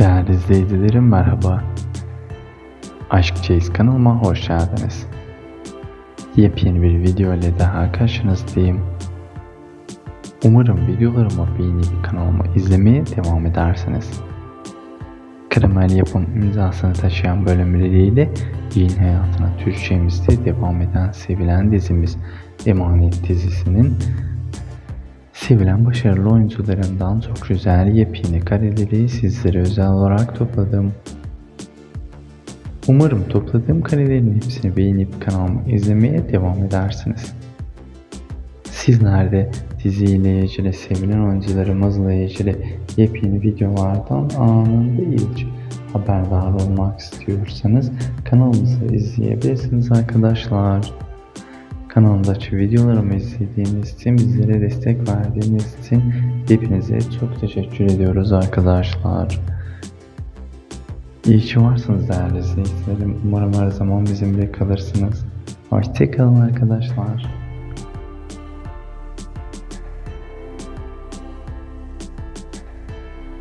Değerli izleyicilerim merhaba. Aşk Çeyiz kanalıma hoş geldiniz. Yepyeni bir video ile daha karşınızdayım. Umarım videolarımı beğenip kanalımı izlemeye devam edersiniz. Karamel yapım imzasını taşıyan bölümleriyle yayın hayatına Türkçemizde devam eden sevilen dizimiz Emanet dizisinin Sevilen başarılı oyuncularından çok güzel yepyeni kareleri sizlere özel olarak topladım. Umarım topladığım karelerin hepsini beğenip kanalımı izlemeye devam edersiniz. Sizler de diziyle ilgili, sevilen oyuncularımızla ilgili yepyeni videolardan anında ilk haberdar olmak istiyorsanız kanalımızı izleyebilirsiniz arkadaşlar. Kanalımdaki videolarımı izlediğiniz için, bizlere destek verdiğiniz için hepinize çok teşekkür ediyoruz arkadaşlar. İyi ki varsınız değerli izleyicilerim. Umarım her zaman bizimle kalırsınız. Hoşçakalın arkadaşlar.